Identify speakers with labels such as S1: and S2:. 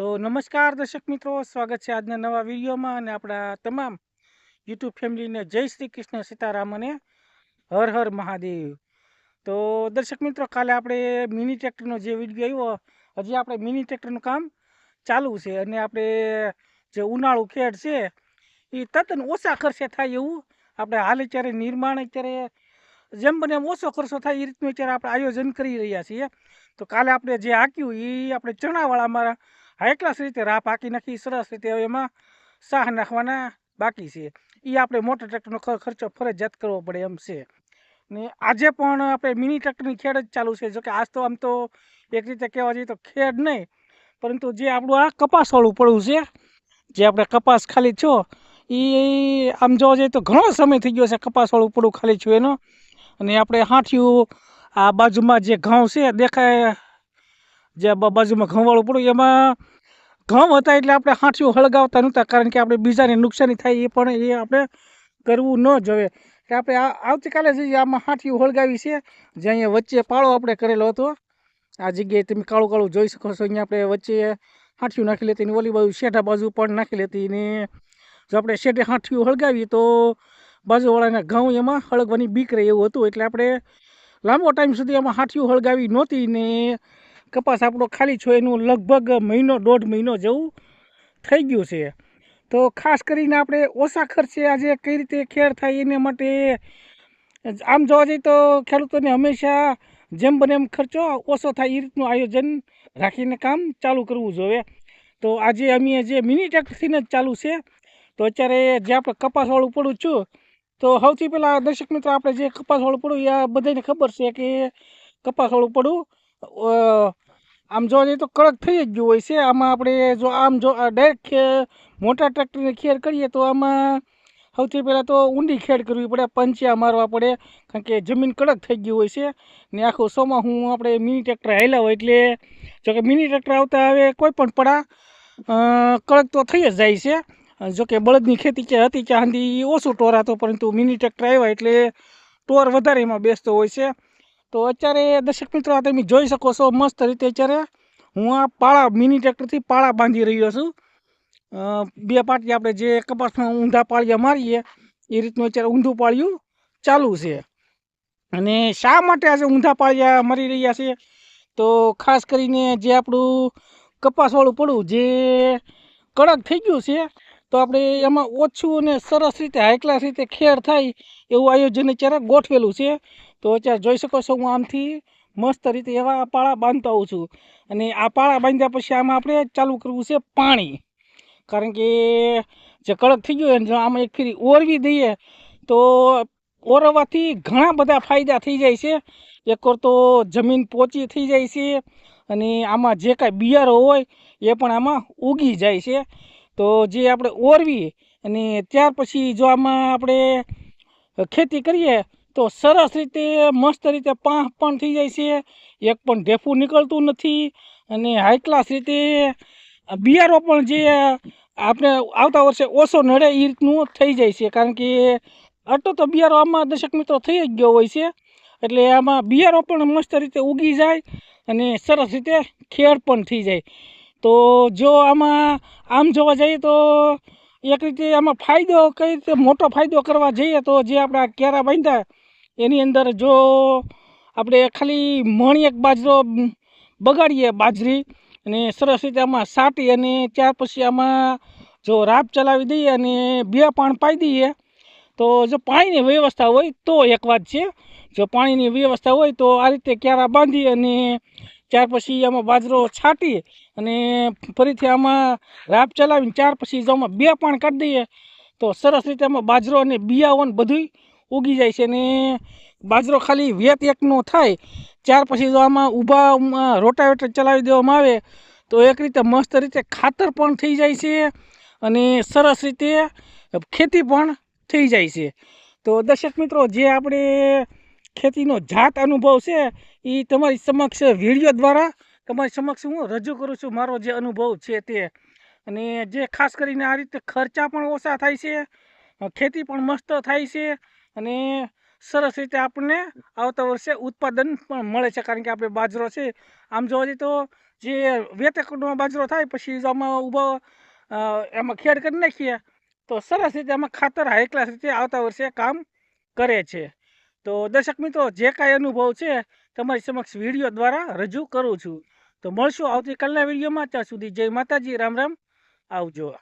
S1: તો નમસ્કાર દર્શક મિત્રો, સ્વાગત છે આજના નવા વિડીયોમાં અને આપણા તમામ યુટ્યુબ ફેમિલીને જય શ્રી કૃષ્ણ સીતારામ અને હર હર મહાદેવ. તો દર્શક મિત્રો, કાલે આપણે મિની ટ્રેક્ટરનો જે વીડિયો આવ્યો, હજી આપણે મિની ટ્રેક્ટરનું કામ ચાલુ છે અને આપણે જે ઉનાળુ ખેડ છે, એ તદ્દન ઓછા ખર્ચે થાય એવું આપણે હાલ અત્યારે નિર્માણ અત્યારે જેમ બને એમ ઓછો ખર્ચો થાય એ રીતનું અત્યારે આપણે આયોજન કરી રહ્યા છીએ. તો કાલે આપણે જે હાંક્યું એ આપણે ચણાવાળા અમારા હાઈ ક્લાસ રીતે રાહ પાકી નાખી, સરસ રીતે હવે એમાં શાહ નાખવાના બાકી છે. એ આપણે મોટર ટ્રેક્ટરનો ખર્ચો ફરજિયાત કરવો પડે એમ છે. ને આજે પણ આપણે મિની ટ્રેક્ટરની ખેડ જ ચાલુ છે. જોકે આજ તો આમ તો એક રીતે કહેવા જઈએ તો ખેડ નહીં, પરંતુ જે આપણું આ કપાસવાળું પડવું છે, જે આપણે કપાસ ખાલી છો એ આમ જોવા જઈએ તો ઘણો સમય થઈ ગયો છે કપાસવાળું પડવું ખાલી છું એનો. અને આપણે હાંઠિયું આ બાજુમાં જે ઘઉં છે, દેખાય જે બાજુમાં ઘઉંવાળું પડ્યું એમાં ઘઉં હતા એટલે આપણે હાંઠિયું હળગાવતા નહોતા, કારણ કે આપણે બીજાને નુકસાની થાય એ પણ એ આપણે કરવું ન જોઈએ કે આપણે આ આવતીકાલે જઈએ આમાં હાંઠિયું હળગાવી છે, જે અહીંયા વચ્ચે પાળો આપણે કરેલો હતો, આ જગ્યાએ તમે કાળું કાળું જોઈ શકો છો, અહીંયા આપણે વચ્ચે હાંઠિયું નાખી લેતી ને ઓલી બાજુ શેઠા બાજુ પણ નાખી લેતી ને જો આપણે શેઠે હાંઠિયું હળગાવીએ તો બાજુવાળાના ઘઉં એમાં હળગવાની બીક રહે એવું હતું, એટલે આપણે લાંબો ટાઈમ સુધી એમાં હાંઠિયું હળગાવી નહોતી ને કપાસ આપણો ખાલી છો, એનું લગભગ મહિનો, દોઢ મહિનો જેવું થઈ ગયું છે. તો ખાસ કરીને આપણે ઓછા ખર્ચે આજે કઈ રીતે ખેડ થાય એને માટે આમ જોવા જઈએ તો ખેડૂતોને હંમેશા જેમ બને એમ ખર્ચો, ઓછો થાય એ રીતનું આયોજન રાખીને કામ ચાલુ કરવું જોઈએ. તો આજે અમે જે મિની ટ્રેક્ટરથી જ ચાલુ છે, તો અત્યારે જે આપણે કપાસવાળું પડું છું, તો સૌથી પહેલાં દર્શક મિત્રો, આપણે જે કપાસવાળું પડું એ બધાને ખબર છે કે કપાસવાળું પડું આમ જોવા જઈએ તો કડક થઈ જ ગયું હોય છે. આમાં આપણે જો આમ જો ડાયરેક્ટ મોટા ટ્રેક્ટરની ખેડ કરીએ તો આમાં સૌથી પહેલાં તો ઊંડી ખેડ કરવી પડે, પંચિયા મારવા પડે, કારણ કે જમીન કડક થઈ ગઈ હોય છે. ને આખું સોમાં હું આપણે મિની ટ્રેક્ટર હાલ્યા હોય એટલે જોકે મિની ટ્રેક્ટર આવતા હવે કોઈ પણ પડા કડક તો થઈ જ જાય છે. જોકે બળદની ખેતી કે હતી ત્યાં સુધી ઓછું ટોર હતો પરંતુ મિની ટ્રેક્ટર આવ્યા એટલે ટોર વધારે એમાં બેસતો હોય છે. તો અત્યારે દર્શક મિત્રો, આ તમે જોઈ શકો છો, મસ્ત રીતે અત્યારે હું આ પાળા, મિની ટ્રેક્ટરથી પાળા બાંધી રહ્યો છું. બે પાટી આપણે જે કપાસમાં ઊંધા પાળિયા મારીએ, એ રીતનું અત્યારે ઊંધું પાળિયું ચાલુ છે. અને શા માટે આજે ઊંધા પાળિયા મારી રહ્યા છે? તો ખાસ કરીને જે આપણું કપાસવાળું પડું, જે કડક થઈ ગયું છે તો આપણે એમાં ઓછું અને સરસ રીતે હાઈ ક્લાસ રીતે ખેડ થાય એવું આયોજન અત્યારે ગોઠવેલું છે. તો અત્યારે જોઈ શકો છો હું આમથી મસ્ત રીતે એવા પાળા બાંધતા હોઉં છું. અને આ પાળા બાંધ્યા પછી આમાં આપણે ચાલુ કરવું છે પાણી. કારણ કે જે કડક થઈ ગયું જો આમાં એક ફેરી ઓરવી દઈએ તો ઓરવવાથી ઘણા બધા ફાયદા થઈ જાય છે. એક તો જમીન પોચી થઈ જાય છે અને આમાં જે કાંઈ બિયારો હોય એ પણ આમાં ઉગી જાય છે. તો જે આપણે ઓરવીએ અને ત્યાર પછી જો આમાં આપણે ખેતી કરીએ, તો સરસ રીતે, મસ્ત રીતે પાંહ પણ થઈ જાય છે. એક પણ ઢેફું નીકળતું નથી અને હાઈ ક્લાસ રીતે બિયારો પણ જે આપણે આવતા વર્ષે ઓછો નડે એ રીતનું થઈ જાય છે. કારણ કે આટલો તો બિયારો આમાં દર્શક મિત્રો થઈ જ ગયો હોય છે. એટલે આમાં બિયારો પણ મસ્ત રીતે ઉગી જાય અને સરસ રીતે ખેડ પણ થઈ જાય. તો જો આમાં, આમ જોવા જઈએ તો એક રીતે આમાં ફાયદો કઈ રીતે મોટો ફાયદો કરવા જઈએ તો જે આપણા કેરા બાંધ્યા, એની અંદર જો આપણે ખાલી મણી એક બાજરો બગાડીએ બાજરી, અને સરસ રીતે આમાં સાટી અને ત્યાર પછી આમાં જો રાપ ચલાવી દઈએ અને બે પાણ પાઈ દઈએ તો જો પાણીની વ્યવસ્થા હોય તો એક વાત છે. જો પાણીની વ્યવસ્થા હોય તો આ રીતે ક્યારા બાંધી અને ત્યાર પછી આમાં બાજરો છાંટી અને ફરીથી આમાં રાપ ચલાવીને ત્યાર પછી જો આમાં બે પાણ કાઢી દઈએ તો સરસ રીતે આમાં બાજરો અને બિયાઓને બધું ઉગી જાય છે અને બાજરો ખાલી વેત એકનો થાય. ત્યાર પછી જો આમાં ઊભા રોટાવેટર ચલાવી દેવામાં આવે તો એક રીતે મસ્ત રીતે ખાતર પણ થઈ જાય છે અને સરસ રીતે ખેતી પણ થઈ જાય છે. તો દર્શક મિત્રો, જે આપણે ખેતીનો જાત અનુભવ છે એ તમારી સમક્ષ વીડિયો દ્વારા તમારી સમક્ષ હું રજૂ કરું છું મારો જે અનુભવ છે તે. અને જે ખાસ કરીને આ રીતે ખર્ચા પણ ઓછા થાય છે, ખેતી પણ મસ્ત થાય છે, અને સરસ રીતે આપણને આવતા વર્ષે ઉત્પાદન પણ મળે છે, કારણ કે આપણે બાજરો છે. આમ જોવા જઈએ તો જે વેતકનો બાજરો થાય, પછી આમાં ઊભો એમાં ખેડ કરી નાખીએ. તો સરસ રીતે આમાં ખાતર હાઈ ક્લાસ રીતે આવતા વર્ષે કામ કરે છે. તો દર્શક મિત્રો, જે કાંઈ અનુભવ છે, તમારી સમક્ષ વીડિયો દ્વારા રજૂ કરું છું. તો મળશું આવતીકાલના વિડીયોમાં ત્યાં સુધી જય માતાજી, રામ રામ. આવજો.